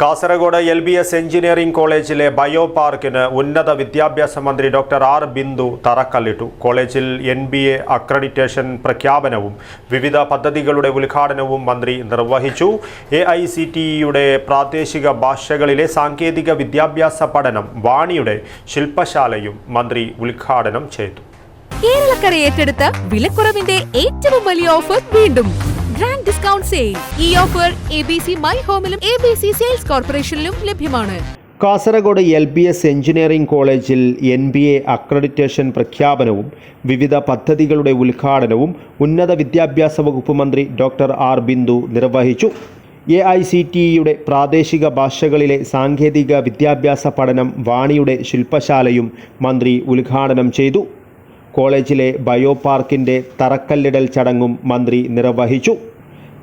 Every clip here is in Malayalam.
Kasaragod L B S engineering കോളേജിലെ ബയോ പാർക്കിന് ഉന്നത വിദ്യാഭ്യാസ മന്ത്രി ഡോക്ടർ ആർ ബിന്ദു തറക്കല്ലിട്ടു. കോളേജിൽ എൻ ബി എ അക്രഡിറ്റേഷൻ പ്രഖ്യാപനവും വിവിധ പദ്ധതികളുടെ ഉദ്ഘാടനവും മന്ത്രി നിർവഹിച്ചു. എ ഐ സി ടിയുടെ പ്രാദേശിക ഭാഷകളിലെ സാങ്കേതിക വിദ്യാഭ്യാസ പഠനം വാണിയുടെ ശില്പശാലയും മന്ത്രി ഉദ്ഘാടനം ചെയ്തു. കേരളക്കര ഏറ്റെടുത്ത വിലക്കുറവിന്റെ ഏറ്റവും വലിയ ഓഫർ വീണ്ടും. ഗ്രാൻഡ് ഡിസ്കൗണ്ട് സെയിൽ ഈ offer A B C my ഹോമിലും A B C sales കോർപ്പറേഷനിലും ലഭ്യമാണ്. Kasaragod L B S engineering കോളേജിൽ എൻ ബി എ അക്രഡിറ്റേഷൻ പ്രഖ്യാപനവും വിവിധ പദ്ധതികളുടെ ഉദ്ഘാടനവും ഉന്നത വിദ്യാഭ്യാസ വകുപ്പ് മന്ത്രി ഡോക്ടർ ആർ ബിന്ദു നിർവഹിച്ചു. എ ഐ സി ടിയുടെ പ്രാദേശിക ഭാഷകളിലെ സാങ്കേതിക വിദ്യാഭ്യാസ പഠനം വാണിയുടെ ശില്പശാലയും മന്ത്രി ഉദ്ഘാടനം ചെയ്തു. കോളേജിലെ ബയോ പാർക്കിന്റെ തറക്കല്ലിടൽ ചടങ്ങും മന്ത്രി നിർവഹിച്ചു.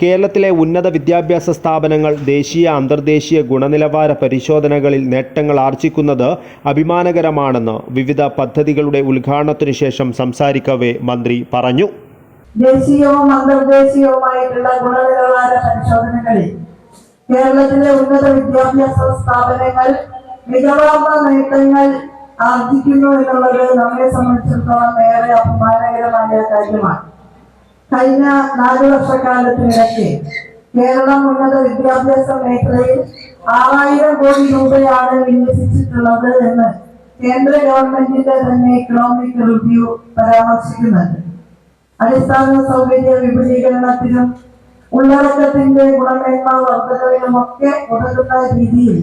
കേരളത്തിലെ ഉന്നത വിദ്യാഭ്യാസ സ്ഥാപനങ്ങൾ ദേശീയ അന്തർദേശീയ ഗുണനിലവാര പരിശോധനകളിൽ നേട്ടങ്ങൾ ആർജിക്കുന്നത് അഭിമാനകരമാണെന്ന് വിവിധ പദ്ധതികളുടെ ഉദ്ഘാടനത്തിനു ശേഷം സംസാരിക്കവേ മന്ത്രി പറഞ്ഞു. ദേശീയവും അന്തർദേശീയവുമായിട്ടുള്ള ഗുണനിലവാര പരിശോധനകളിൽ കേരളത്തിലെ ഉന്നത വിദ്യാഭ്യാസ സ്ഥാപനങ്ങൾ മികവാർന്ന നേട്ടങ്ങൾ ആർജിക്കുന്നു എന്നുള്ളത് നമ്മെ സംബന്ധിച്ചിടത്തോളം ഏറെ അഭിമാനകരമായ കാര്യമാണ്. കഴിഞ്ഞ നാല് വർഷക്കാലത്തിനിടയ്ക്ക് കേരളം ഉന്നത വിദ്യാഭ്യാസ മേഖലയിൽ ആറായിരം കോടി രൂപയാണ് വിന്യസിച്ചിട്ടുള്ളത് എന്ന് കേന്ദ്ര ഗവൺമെന്റിന്റെ തന്നെ ഇക്കണോമിക് റിവ്യൂ പരാമർശിക്കുന്നുണ്ട്. അടിസ്ഥാന സൗകര്യ വിപുലീകരണത്തിനും ഉള്ളടക്കത്തിന്റെ ഗുണമേന്മ വർധനവിനുമൊക്കെ ഉതകുന്ന രീതിയിൽ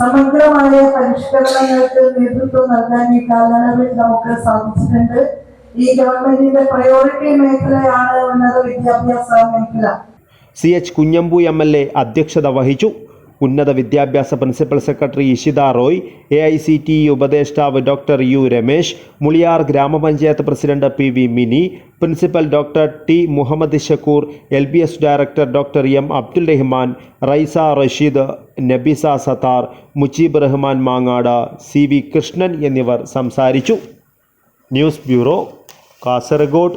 സമഗ്രമായ പരിഷ്കരണങ്ങൾക്ക് നേതൃത്വം നൽകാൻ ഈ കാലയളവിൽ നമുക്ക് സാധിച്ചിട്ടുണ്ട്. ഈ ഗവൺമെന്റിന്റെ പ്രയോറിറ്റി മേഖലയാണ് ഉന്നത വിദ്യാഭ്യാസ മേഖല. C H Kunhambu M L A അധ്യക്ഷത വഹിച്ചു. ഉന്നത വിദ്യാഭ്യാസ principal secretary Ishita Roy A I C T ഉപദേഷ്ടാവ് ഡോക്ടർ യു രമേശ് മുളിയാർ ഗ്രാമപഞ്ചായത്ത് president P V Mini principal doctor T Muhammad Shakoor L B S director doctor M Abdul Rahman Raisa Rasheed Nabisa Sathar Mujeeb Rahman Mangad C V Krishnan എന്നിവർ സംസാരിച്ചു. News bureau Kasaragod.